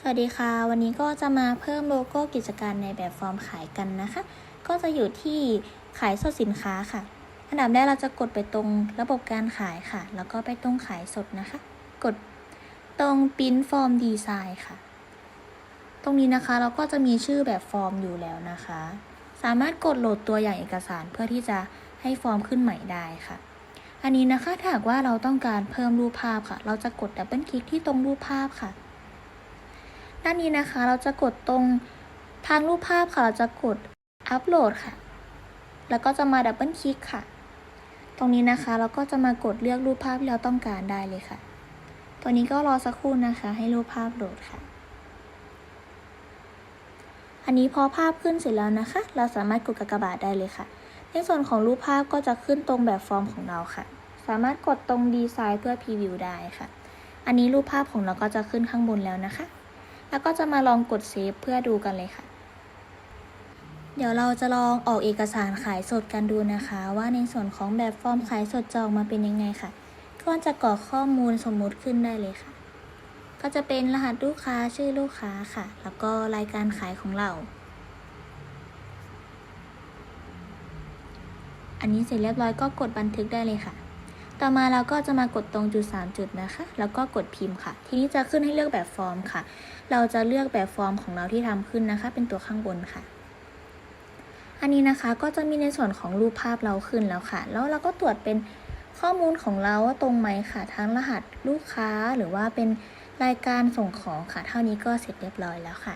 สวัสดีค่ะ วันนี้ก็จะมาเพิ่มโลโก้กิจการในแบบฟอร์มขายกันนะคะ ก็จะอยู่ที่ขายสดสินค้าค่ะ อันดับแรกเราจะกดไปตรงระบบการขายค่ะ แล้วก็ไปตรงขายสดนะคะ กดตรง print form design ค่ะ ตรงนี้นะคะเราก็จะมีชื่อแบบฟอร์มอยู่แล้วนะคะ สามารถกดโหลดตัวอย่างเอกสารเพื่อที่จะให้ฟอร์มขึ้นใหม่ได้ค่ะอันนี้นะคะถ้าหากว่าเราต้องการเพิ่มรูปภาพค่ะ เราจะกดดับเบิลคลิกที่ตรงรูปภาพค่ะ ด้านนี้นะคะ เราจะกดตรงทางรูปภาพค่ะ เราจะกดอัปโหลดค่ะ แล้วก็จะมาดับเบิลคลิกค่ะ ตรงนี้นะคะเราก็จะมากดเลือกรูปภาพที่เราต้องการได้เลยค่ะ ตัวนี้ก็รอสักครู่นะคะ ให้รูปภาพโหลดค่ะ อันนี้พอภาพขึ้นเสร็จแล้วนะคะ เราสามารถกดกากบาทได้เลยค่ะ ในส่วนของรูปภาพก็จะขึ้นตรงแบบฟอร์มของเราค่ะ สามารถกดตรงดีไซน์เพื่อพรีวิวได้ค่ะ อันนี้รูปภาพของเราก็จะขึ้นข้างบนแล้วนะคะ แล้วก็จะมาลองกดเซฟเพื่อดูกันเลยค่ะ เดี๋ยวเราจะลองออกเอกสารขายสดกันดูนะคะ ว่าในส่วนของแบบฟอร์มขายสดจะออกมาเป็นยังไงค่ะก็จะกรอกข้อมูลสมมุติขึ้นได้เลยค่ะ ก็จะเป็นรหัสลูกค้าชื่อลูกค้าค่ะ แล้วก็รายการขายของเราอันนี้เสร็จเรียบร้อยก็กดบันทึกได้เลยค่ะ ต่อมาเราก็จะมากดตรงจุด 3 จุดนะคะ แล้วก็กดพิมพ์ค่ะ ทีนี้จะขึ้นให้เลือกแบบฟอร์มค่ะ เราจะเลือกแบบฟอร์มของเราที่ทำขึ้นนะคะ เป็นตัวข้างบนค่ะ อันนี้นะคะก็จะมีในส่วนของรูปภาพเราขึ้นแล้วค่ะ แล้วเราก็ตรวจเป็นข้อมูลของเราว่าตรงไหมค่ะ ทั้งรหัสลูกค้าหรือว่าเป็นรายการส่งของค่ะ เท่านี้ก็เสร็จเรียบร้อยแล้วค่ะ